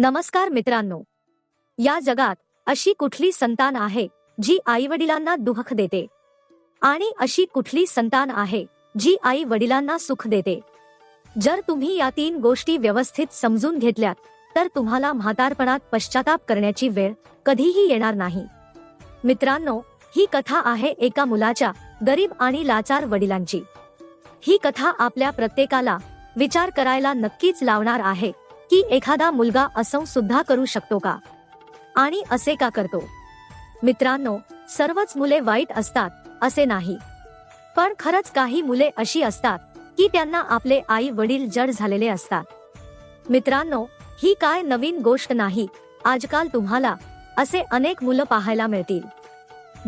नमस्कार मित्रांनो. या जगात अशी कुठली संतान आहे जी आई वडिलांना दुःख देते? आणि अशी कुठली संतान आहे जी आई वडिलांना सुख देते? जर तुम्ही या तीन गोष्टी व्यवस्थित समजून घेतल्यात तर तुम्हाला म्हातारपणात पश्चाताप करण्याची वेळ कधीही येणार नाही. मित्रांनो ही कथा आहे एका मुलाच्या गरीब आणि लाचार वडिलांची. ही कथा आपल्या प्रत्येकाला विचार करायला नक्कीच लावणार आहे. की एखादा मुलगा असं सुद्धा करू शकतो का? आणि असे का करतो? मित्रांनो सर्वच मुले वाईट असतात असे नाही. पण खरंच काही मुले अशी असतात की त्यांना आपले आई वडील जड झालेले असतात. मित्रांनो ही काय नवीन गोष्ट नाही. आजकाल तुम्हाला असे अनेक मुलं पाहायला मिळतील.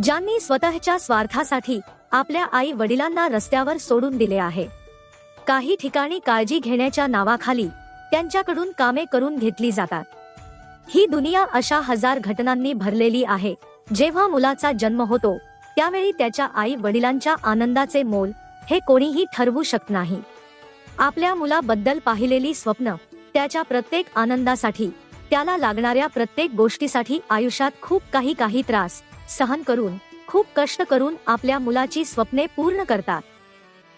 ज्यांनी स्वतःच्या स्वार्थासाठी आपल्या आई वडिलांना रस्त्यावर सोडून दिले आहे. काही ठिकाणी काळजी घेण्याच्या नावाखाली त्यांच्याकडून कामे करून घेतली जातात. ही दुनिया अशा हजार घटनांनी भरलेली आहे जेव्हा मुलाचा जन्म होतो त्यावेळी त्याच्या आई वडिलांच्या आनंदाचे मोल हे कोणीही ठरवू शकत नाही. आपल्या मुलाबद्दल पाहिलेली स्वप्न त्याच्या प्रत्येक आनंदासाठी त्याला लागणाऱ्या प्रत्येक गोष्टीसाठी आयुष्यात खूप काही काही त्रास सहन करून खूप कष्ट करून आपल्या मुलाची स्वप्ने पूर्ण करतात.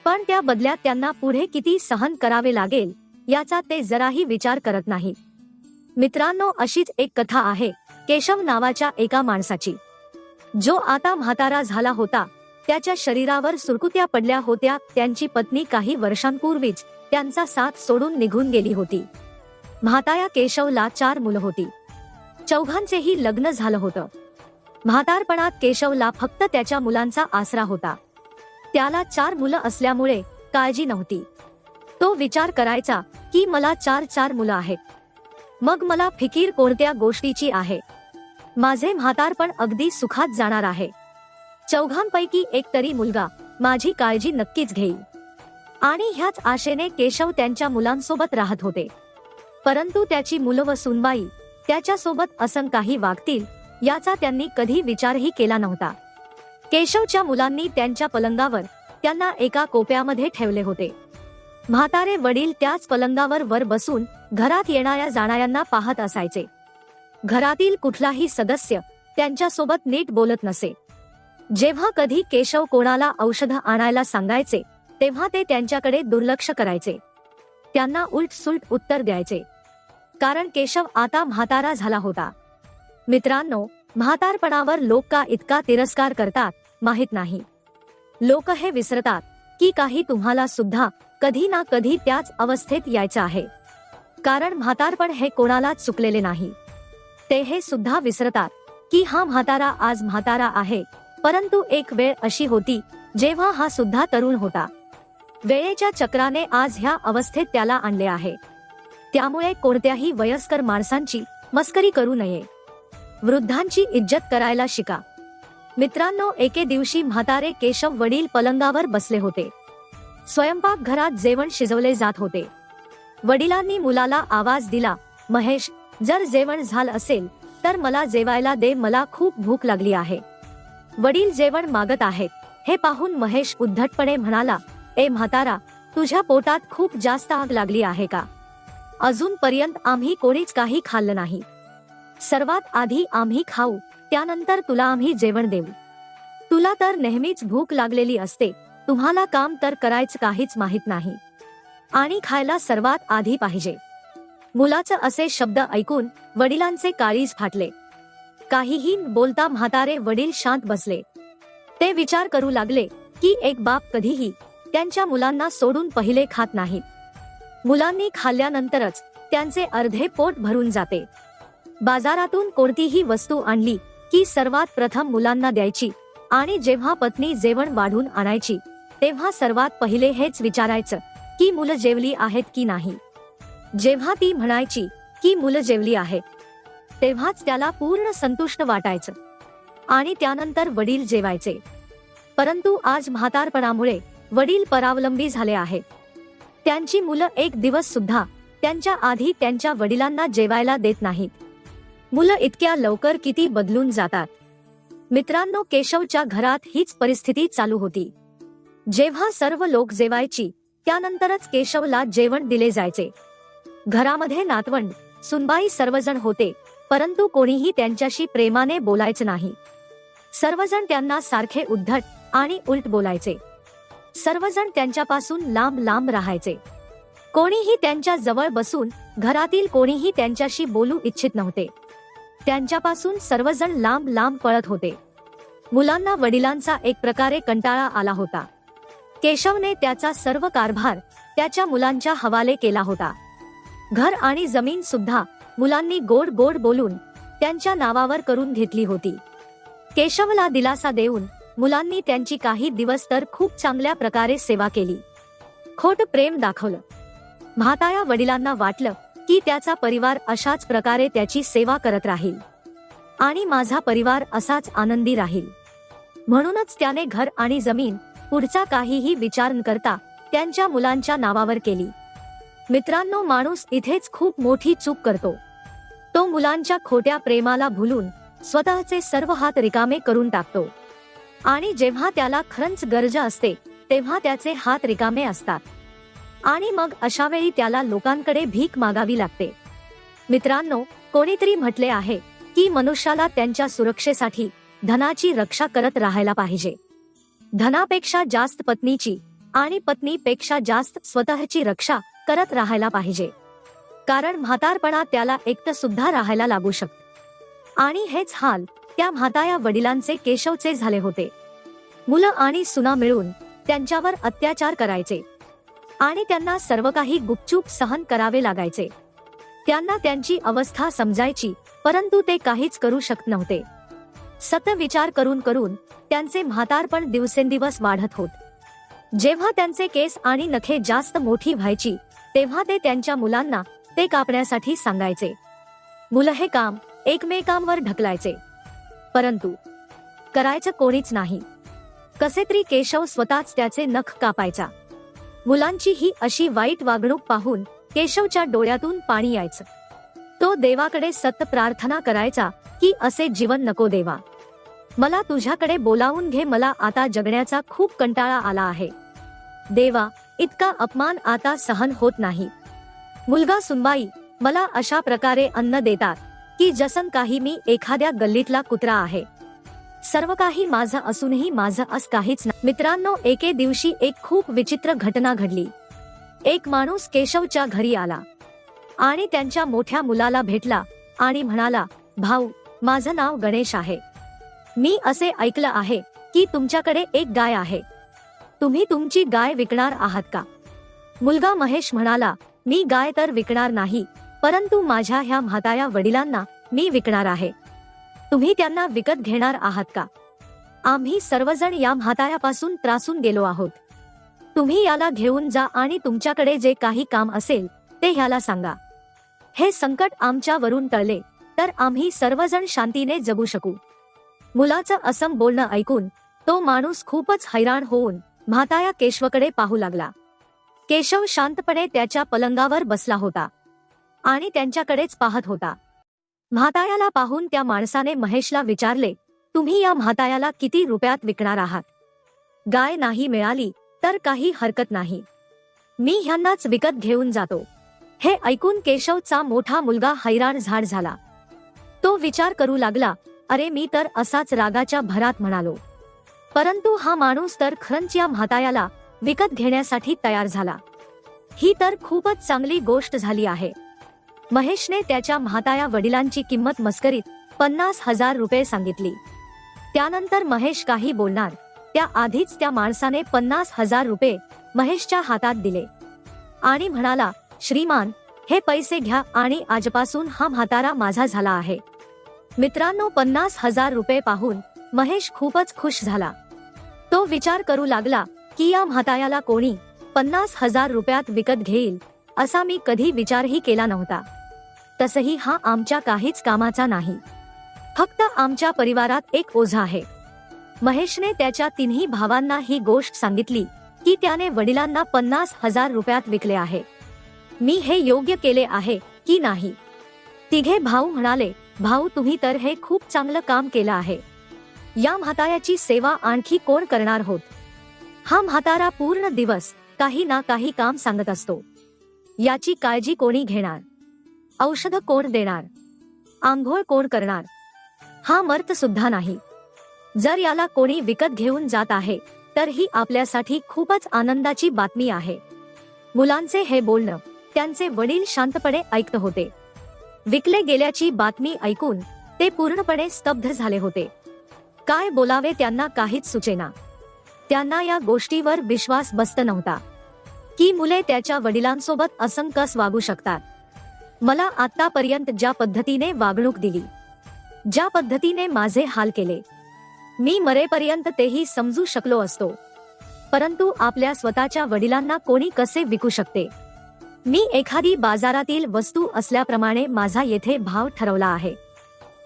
पण त्या बदल्यात त्यांना पुढे किती सहन करावे लागेल याचा ते जराही विचार करत नाही. मित्रांनो अशीच एक कथा आहे केशव नावाच्या एका माणसाची. जो आता म्हातारा झाला होता त्याच्या शरीरावर सुरकुत्या पडल्या होत्या त्यांची पत्नी काही वर्षांपूर्वीच त्यांचा साथ सोडून निघून गेली होती. म्हाताया केशवला चार मुलं होती. चौघांचेही लग्न झालं होतं. म्हातारपणात केशवला फक्त त्याच्या मुलांचा आसरा होता. त्याला चार मुलं असल्यामुळे काळजी नव्हती. तो विचार करायचा की मला चार चार मुलं आहेत. मग मला फिकीर कोणत्या गोष्टीची आहे? माझे म्हातारपण अगदी सुखात जाणार आहे. चौघांपैकी एक तरी मुलगा माझी काळजी नक्कीच घेईल. आणि ह्याच आशेने केशव त्यांच्या मुलांसोबत राहत होते. परंतु त्याची मुलं व सुनबाई त्याच्यासोबत असं काही वागतील याचा त्यांनी कधी विचारही केला नव्हता. केशवच्या मुलांनी त्यांच्या पलंगावर त्यांना एका कोप्यामध्ये ठेवले होते. म्हातारे वडील त्याच पलंगावर वर बसून घरात येणाऱ्या जाणाऱ्यांना पाहत असायचे. घरातील कुठलाही सदस्य त्यांच्यासोबत नीट बोलत नसे. जेव्हा कधी केशव कोणाला औषध आणायला सांगायचे तेव्हा ते त्यांच्याकडे दुर्लक्ष करायचे. त्यांना उलट सुलट उत्तर द्यायचे. कारण केशव आता म्हातारा झाला होता. मित्रांनो म्हातारपणावर लोक का इतका तिरस्कार करतात माहीत नाही. लोक हे विसरतात की काही तुम्हाला सुद्धा कधी ना कधी त्याच अवस्थेत यायचं आहे. कारण म्हातारपण हे कोणालाच चुकलेले नाही. ते हे सुद्धा विसरतात की हा म्हातारा आज म्हातारा आहे. परंतु एक वेळ अशी होती जेव्हा हा सुद्धा तरुण होता. वेळेच्या चक्राने आज ह्या अवस्थेत त्याला आणले आहे. त्यामुळे कोणत्याही वयस्कर माणसांची मस्करी करू नये. वृद्धांची इज्जत करायला शिका. मित्रांनो एके दिवशी म्हातारे केशव वडील पलंगावर बसले होते. स्वयंपाक घरात जेवण शिजवले जात होते. वडिलांनी मुलाला आवाज दिला महेश जर जेवण झालं असेल तर मला जेवायला दे मला खूप भूक लागली आहे. वडील जेवण मागत आहेत. हे पाहून महेश उद्धटपणे म्हणाला ए म्हातारा तुझ्या पोटात खूप जास्त आग लागली आहे का? अजूनपर्यंत आम्ही कोणीच काही खाल्लं नाही. सर्वात आधी आम्ही खाऊ त्यानंतर तुला आम्ही जेवण देऊ. तुला तर नेहमीच भूक लागलेली असते तुम्हाला काम तर करायचं काहीच माहीत नाही. आणि खायला सर्वात आधी पाहिजे. मुलाचं असे शब्द ऐकून वडिलांचे काळीज फाटले. काहीही बोलता म्हातारे वडील शांत बसले. ते विचार करू लागले की एक बाप कधीही त्यांच्या मुलांना सोडून पहिले खात नाहीत मुलांनी खाल्ल्यानंतरच त्यांचे अर्धे पोट भरून जाते. बाजारातून कोणतीही वस्तू आणली की सर्वात प्रथम मुलांना द्यायची आणि जेव्हा पत्नी जेवण वाढून आणायची तेव्हा सर्वात पहिले हेच विचारायचं की मुलं जेवली आहेत की नाही? जेव्हा ती म्हणायची की मुलं जेवली आहेत तेव्हाच त्याला पूर्ण संतुष्ट वाटायचं. आणि त्यानंतर वडील जेवायचे. परंतु आज म्हातारपणामुळे वडील परावलंबी झाले आहेत. त्यांची मुलं एक दिवस सुद्धा त्यांच्या आधी त्यांच्या वडिलांना जेवायला देत नाहीत. मुलं इतक्या लवकर किती बदलून जातात. मित्रांनो केशवच्या घरात हीच परिस्थिती चालू होती. जेव्हा सर्व लोक जेवायची त्यानंतरच केशवला जेवण दिले जायचे. घरामध्ये नातवंड सुनबाई सर्वजण होते परंतु कोणीही त्यांच्याशी प्रेमाने बोलायचे नाही. सर्वजण त्यांना सारखे उद्धट आणि उलट बोलायचे. सर्वजण त्यांच्यापासून लांब लांब राहायचे. कोणीही त्यांच्या जवळ बसून घरातील कोणीही त्यांच्याशी बोलू इच्छित नव्हते. त्यांच्यापासून सर्वजण लांब लांब पळत होते. मुलांना वडिलांचा एक प्रकारे कंटाळा आला होता. केशवने त्याचा सर्व कारभार त्याच्या मुलांच्या हवाले केला होता. घर आणि जमीन सुद्धा मुलांनी गोड गोड बोलून त्यांच्या नावावर करून घेतली होती. केशवला दिलासा देऊन मुलांनी त्यांची काही दिवस तर खूप चांगल्या प्रकारे सेवा केली. खोट प्रेम दाखवलं. म्हाताया वडिलांना वाटलं की त्याचा परिवार अशाच प्रकारे त्याची सेवा करत राहील. आणि माझा परिवार असाच आनंदी राहील. म्हणूनच त्याने घर आणि जमीन पुढचा काहीही विचार न करता त्यांच्या मुलांच्या नावावर केली. मित्रांनो माणूस इथेच खूप मोठी चूक करतो. तो मुलांच्या खोट्या प्रेमाला भुलून स्वतःचे सर्व हात रिकामे करून टाकतो. आणि जेव्हा त्याला खरंच गरज असते तेव्हा त्याचे हात रिकामे असतात. आणि मग अशा वेळी त्याला लोकांकडे भीक मागावी लागते. मित्रांनो कोणीतरी म्हटले आहे की मनुष्याला त्यांच्या सुरक्षेसाठी धनाची रक्षा करत राहायला पाहिजे. धनापेक्षा जास्त पत्नीची आणि पत्नीपेक्षा जास्त स्वतःची रक्षा करत राहायला पाहिजे. कारण म्हातारपणा त्याला एकटं सुद्धा राहायला लागू शकत. आणि हेच हाल त्या म्हाताया वडिलांचे केशवचे झाले होते. मुलं आणि सुना मिळून त्यांच्यावर अत्याचार करायचे. आणि त्यांना सर्व काही गुपचूप सहन करावे लागायचे. त्यांना त्यांची अवस्था समजायची परंतु ते काहीच करू शकत नव्हते. सत विचार करून करून त्यांचे म्हातारपण दिवसेंदिवस वाढत होत. जेव्हा त्यांचे केस आणि नखे जास्त मोठी व्हायची तेव्हा ते त्यांच्या मुलांना ते कापण्यासाठी सांगायचे. मुलं हे काम एकमेकांवर ढकलायचे. परंतु करायचं कोणीच नाही. कसे तरी केशव स्वतःच त्याचे नख कापायचा. मुलांची ही अशी वाईट वागणूक पाहून केशवच्या डोळ्यातून पाणी यायचं. तो देवाकडे सत प्रार्थना करायचा की असे जीवन नको देवा. मला तुझ्याकडे बोलावून घे मला आता जगण्याचा खूप कंटाळा आला आहे. देवा इतका अपमान आता सहन होत नाही. मुलगा सुनबाई मला अशा प्रकारे अन्न देतात की जसन काही मी एखाद्या गल्लीतला कुत्रा आहे. सर्व काही माझं असूनही माझं अस काहीच नाही. मित्रांनो एके दिवशी एक खूप विचित्र घटना घडली. एक माणूस केशवच्या घरी आला. आणि त्यांच्या मोठ्या मुलाला भेटला आणि म्हणाला भाऊ माझं नाव गणेश आहे. मी असे ऐकलं आहे की तुमच्याकडे एक गाय आहे. तुम्ही तुमची गाय विकणार आहात का? मुलगा महेश म्हणाला मी गाय तर विकणार नाही परंतु माझ्या ह्या म्हाताया वडिलांना मी विकणार आहे. तुम्ही त्यांना विकत घेणार आहात का? आम्ही सर्वजण या म्हातायापासून त्रासून गेलो आहोत. तुम्ही याला घेऊन जा आणि तुमच्याकडे जे काही काम असेल ते ह्याला सांगा. हे संकट आमच्यावरून टळले तर आम्ही सर्वजण शांतीने जगू शकू. मुलाचं असम बोलणं ऐकून तो माणूस खूपच हैराण होऊन म्हाताया केशवकडे पाहू लागला. केशव शांतपणे त्याच्या पलंगावर बसला होता आणि त्यांच्याकडेच पाहत होता. म्हातायाला पाहून त्या माणसाने महेशला विचारले तुम्ही या म्हातायाला किती रुपयात विकणार आहात? गाय नाही मिळाली तर काही हरकत नाही. मी ह्यांनाच विकत घेऊन जातो. हे ऐकून केशवचा मोठा मुलगा हैराण झाड झाला. तो विचार करू लागला अरे मी तर असाच रागाच्या भरात म्हणालो. परंतु हा माणूस तर खरंच या म्हातायाला विकत घेण्यासाठी तयार झाला. ही तर खूपच चांगली गोष्ट झाली आहे. महेशने त्याच्या म्हाताया वडिलांची किंमत मस्करीत पन्नास हजार रुपये सांगितली. त्यानंतर महेश काही बोलणार त्या आधीच त्या माणसाने पन्नास हजार रुपये महेशच्या हातात दिले. आणि म्हणाला श्रीमान हे पैसे घ्या आणि आजपासून हा म्हातारा माझा झाला आहे. मित्रांनो पन्नास हजार रुपये पाहून महेश खूपच खुश झाला. तो विचार करू लागला की या म्हातायाला कोणी पन्नास हजार रुपयात विकत घेईल असा मी कधी विचारही केला नव्हता. तसही हा आमच्या काहीच कामाचा नाही. फक्त आमच्या परिवारात एक ओझा आहे. महेशने त्याच्या तिन्ही भावांना ही गोष्ट सांगितली की त्याने वडिलांना पन्नास हजार रुपयात विकले आहे. मी हे योग्य केले आहे की नाही? तिघे भाऊ म्हणाले भाऊ तुम्ही तर हे खूप चांगलं काम केलं आहे. या म्हाताऱ्याची सेवा आणखी कोण करणार होत? हा म्हातारा पूर्ण दिवस काही ना काही काम सांगत असतो. याची काळजी कोणी घेणार? औषध कोण देणार? आंघोळ कोण करणार? हा मर्त सुद्धा नाही. जर याला कोणी विकत घेऊन जात आहे तर ही आपल्यासाठी खूपच आनंदाची बातमी आहे. मुलांचे हे बोलणं त्यांचे वडील शांतपणे ऐकत होते. विकले गेल्याची बातमी ऐकून ते पूर्णपणे स्तब्ध झाले होते. काय बोलावे त्यांना काहीच सुचेना. त्यांना या गोष्टीवर विश्वास बसत नव्हता. की मुले त्याच्या वडिलांसोबत असंकस वागू शकतात. मला आतापर्यंत ज्या पद्धतीने वागणूक दिली ज्या पद्धतीने माझे हाल केले मी मरेपर्यंत तेही समजू शकलो असतो. परंतु आपल्या स्वतःच्या वडिलांना कोणी कसे विकू शकते? मी एखादी बाजारातील वस्तू असल्याप्रमाणे माझा येथे भाव ठरवला आहे.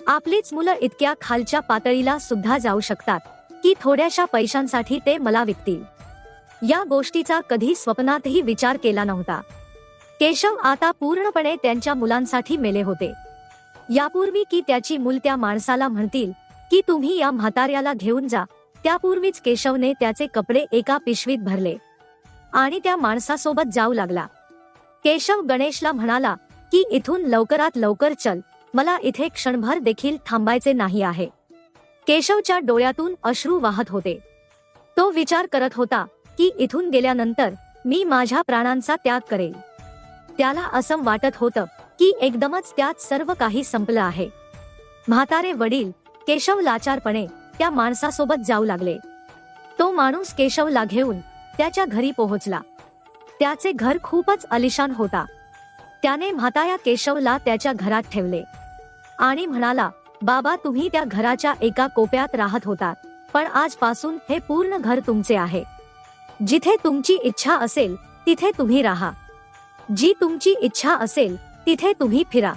आपलीच मुलं इतक्या खालच्या पातळीला सुद्धा जाऊ शकतात की थोड्याशा पैशांसाठी ते मला विकतील. या गोष्टीचा कधी स्वप्नातही विचार केला नव्हता. केशव आता पूर्णपणे त्यांच्या मुलांसाठी मेले होते. यापूर्वी की त्याची मूल त्या माणसाला म्हणतील की तुम्ही या म्हाताऱ्याला घेऊन जा. त्यापूर्वीच केशवने त्याचे कपडे एका पिशवीत भरले. आणि त्या माणसासोबत जाऊ लागला. केशव गणेशला म्हणाला की इथून लवकरात लवकर चल. मला इथे क्षणभर देखील थांबायचे नाही आहे. केशवच्या डोळ्यातून अश्रू वाहत होते. तो विचार करत होता की इथून गेल्यानंतर मी माझ्या प्राणांचा त्याग करेल. त्याला असं वाटत होतं की एकदमच त्यात सर्व काही संपलं आहे. म्हातारे वडील केशव लाचारपणे त्या माणसासोबत जाऊ लागले. तो माणूस केशवला घेऊन त्याच्या घरी पोहोचला. त्याचे घर खूपच अलिशान होता. त्याने म्हाताया केशवला त्याच्या घरात ठेवले. आणि म्हणाला बाबा तुम्ही त्या घराच्या एका कोप्यात राहत होता पण आजपासून हे पूर्ण घर तुमचे आहे. जिथे तुमची इच्छा असेल तिथे तुम्ही राहा. जी तुमची इच्छा असेल तिथे तुम्ही फिरा.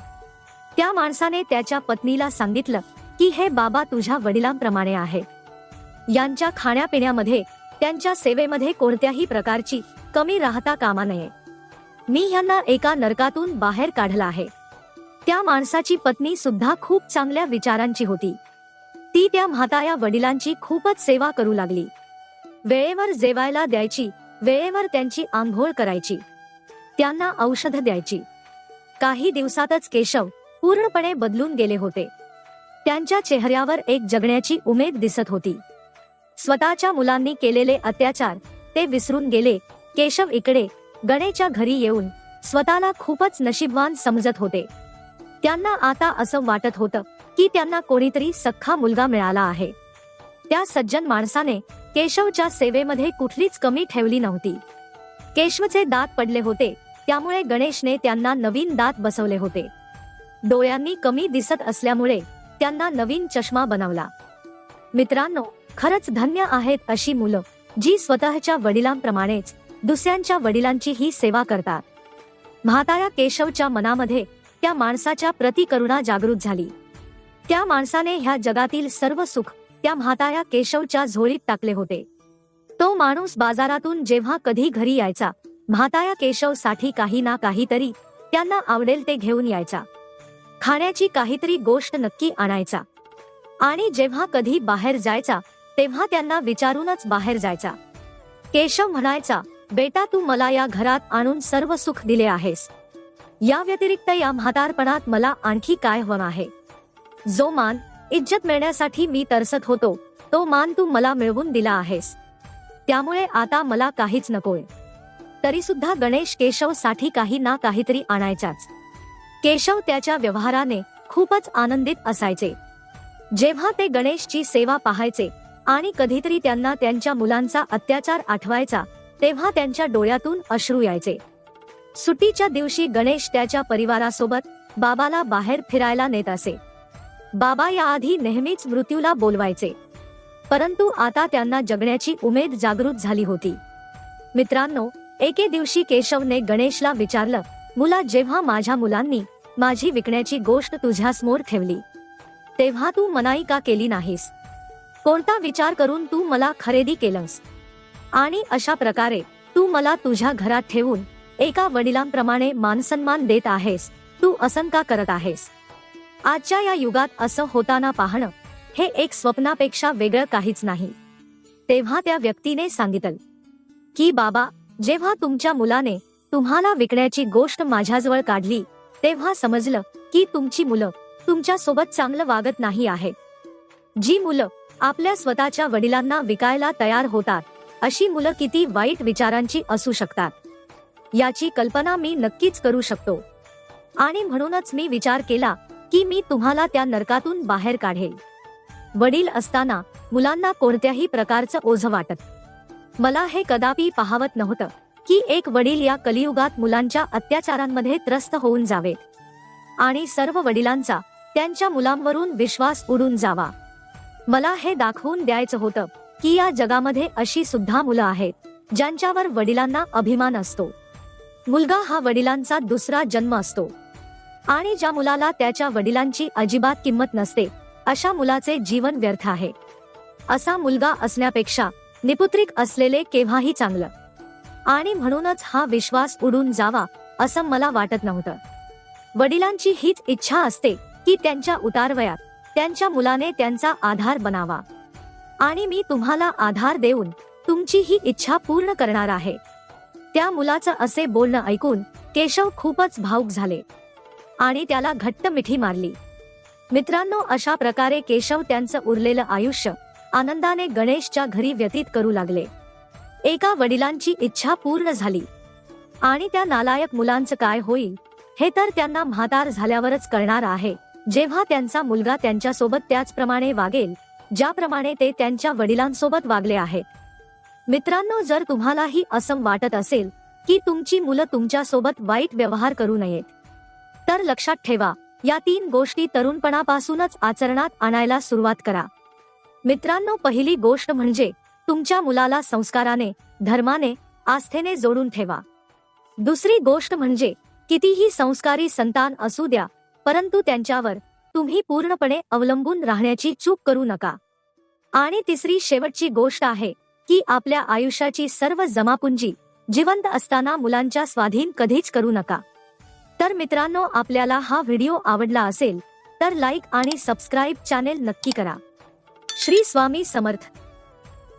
त्या माणसाने त्याच्या पत्नीला सांगितलं की हे बाबा तुझ्या वडिलांप्रमाणे आहे. यांच्या खाण्यापिण्यामध्ये त्यांच्या सेवेमध्ये कोणत्याही प्रकारची कमी राहता कामा नये. मी ह्यांना एका नरकातून बाहेर काढला आहे. त्या माणसाची पत्नी सुद्धा खूप चांगल्या विचारांची होती. ती त्या म्हाताया वडिलांची खूपच सेवा करू लागली. वेळेवर जेवायला द्यायची वेळेवर त्यांची आंघोळ करायची. त्यांना औषध द्यायची. काही दिवसातच केशव पूर्णपणे बदलून गेले होते. त्यांच्या चेहऱ्यावर एक जगण्याची उमेद दिसत होती. स्वतःच्या मुलांनी केलेले अत्याचार ते विसरून गेले केशव इकडे गणेच्या घरी येऊन स्वतःला खूपच नशीबवान समजत होते. त्यांना आता असं वाटत होतं की त्यांना कोणीतरी सख्खा मुलगा मिळाला आहे. त्या सज्जन माणसाने केशवच्या सेवेमध्ये कुठलीच कमी ठेवली नव्हती. केशवचे दात पडले होते त्यामुळे गणेशने त्यांना नवीन दात बसवले होते. डोळ्यांनी कमी दिसत असल्यामुळे त्यांना नवीन चष्मा बनवला. मित्रांनो खरंच धन्य आहेत अशी मुलं जी स्वतःच्या वडिलांप्रमाणेच दुसऱ्यांच्या वडिलांची ही सेवा करतात. म्हाताऱ्या केशवच्या मनामध्ये त्या माणसाच्या प्रति करुणा जागृत झाली. त्या माणसाने ह्या जगातील सर्व सुख त्या म्हाताऱ्या केशवच्या झोळीत टाकले होते. तो माणूस बाजारातून जेव्हा कधी घरी यायचा म्हाताऱ्या केशवसाठी काही ना काहीतरी त्यांना आवडेल ते घेऊन यायचा. खाण्याची काहीतरी गोष्ट नक्की आणायचा. आणि जेव्हा कधी बाहेर जायचा तेव्हा त्यांना विचारूनच बाहेर जायचा. केशव म्हणायचा बेटा तू मला या घरात आणून सर्व सुख दिले आहेस. या व्यतिरिक्त या म्हातारपणात मला आणखी काय हवं आहे? जो मान इज्जत मिळण्यासाठी मी तरसत होतो तो मान तू मला मिळवून दिला आहेस. त्यामुळे आता मला काहीच नकोय. तरी सुद्धा गणेश केशवसाठी काही ना काहीतरी आणायचाच केशव त्याच्या व्यवहाराने खूपच आनंदित असायचे. जेव्हा ते गणेशची सेवा पाहायचे आणि कधीतरी त्यांना त्यांच्या मुलांचा अत्याचार आठवायचा तेव्हा त्यांच्या डोळ्यातून अश्रू यायचे. सुट्टीच्या दिवशी गणेश त्याच्या परिवारासोबत बाबाला बाहेर फिरायला नेत असे. बाबा याआधी नेहमीच मृत्यूला बोलवायचे. परंतु आता त्यांना जगण्याची उमेद जागृत झाली होती. मित्रांनो एके दिवशी केशवने गणेशला विचारलं मुला जेव्हा माझ्या मुलांनी माझी विकण्याची गोष्ट तुझ्यासमोर ठेवली तेव्हा तू मनाई का केली नाहीस? कोणता विचार करून तू मला खरेदी केलंस? आणि अशा प्रकारे तू मला तुझ्या घरात ठेवून एका वडिलांप्रमाणे मानसन्मान देत आहेस तू असं का करत आहेस. आजच्या या युगात असं होताना पाहणं हे एक स्वप्नापेक्षा वेगळं काहीच नाही. तेव्हा त्या व्यक्तीने सांगितलं की बाबा जेव्हा तुमच्या मुलाने तुम्हाला विकण्याची गोष्ट माझ्याजवळ काढली तेव्हा समजलं की तुमची मुलं तुमच्यासोबत चांगलं वागत नाही आहे जी मुलं आपल्या स्वतःच्या वडिलांना विकायला तयार होतात अशी मुलं किती वाईट विचारांची असू शकतात. याची कल्पना मी नक्कीच करू शकतो. आणि म्हणूनच मी विचार केला की मी तुम्हाला त्या नरकातून बाहेर काढेल. वडील असताना मुलांना कोणत्याही प्रकारचं ओझं वाटत. मला हे कदापि पाहावत नव्हतं की एक वडील या कलियुगात मुलांच्या अत्याचारांमध्ये त्रस्त होऊन जावे. आणि सर्व वडिलांचा त्यांच्या मुलांवरून विश्वास उडून जावा. मला हे दाखवून द्यायचं होतं की या जगामध्ये अशी सुद्धा मुलं आहेत ज्यांच्यावर वडिलांना अभिमान असतो. मुलगा हा वडिलांचा दुसरा जन्म असतो. आणि ज्या मुलाला त्याच्या वडिलांची अजिबात किंमत नसते अशा मुलाचे जीवन व्यर्थ आहे. असा मुलगा असण्यापेक्षा निपुत्रिक असलेले केव्हाही चांगलं. आणि म्हणूनच हा विश्वास उडून जावा असं मला वाटत नव्हतं. वडिलांची हीच इच्छा असते की त्यांच्या उतारवयात त्यांच्या मुलाने त्यांचा आधार बनावा. आणि मी तुम्हाला आधार देऊन तुमची ही इच्छा पूर्ण करणार आहे. त्या मुलाचं असे बोलणं ऐकून केशव खूपच भाऊक झाले आणि त्याला घट्ट मिठी मारली. मित्रांनो अशा प्रकारे केशव त्यांचं उरलेलं आयुष्य आनंदाने गणेशच्या घरी व्यतीत करू लागले. एका वडिलांची इच्छा पूर्ण झाली. आणि त्या नालायक मुलांचं काय होईल हे तर त्यांना म्हातार झाल्यावरच कळणार आहे. जेव्हा त्यांचा मुलगा त्यांच्यासोबत त्याचप्रमाणे वागेल ज्याप्रमाणे ते त्यांच्या वडिलांसोबत वागले आहेत. मित्रांनो जर तुम्हालाही असं वाटत असेल की तुमची मुलं तुमच्यासोबत वाईट व्यवहार करू नयेत तर लक्षात ठेवा या तीन गोष्टी तरुणपणापासूनच आचरणात आणायला सुरुवात करा. मित्रांनो पहिली गोष्ट म्हणजे तुमच्या मुलाला संस्काराने धर्माने आस्थेने जोडून ठेवा. दुसरी गोष्ट म्हणजे कितीही संस्कारी संतान असू द्या परंतु त्यांच्यावर तुम्ही पूर्णपणे अवलंबून राहण्याची चूक करू नका. आणि तिसरी शेवटची गोष्ट आहे की आपल्या आयुष्याची सर्व जमापुंजी जिवंत असताना मुलांच्या स्वाधीन कधीच करू नका. तर मित्रांनो आपल्याला हा व्हिडिओ आवडला असेल तर लाईक आणि सबस्क्राईब चॅनेल नक्की करा. श्री स्वामी समर्थ.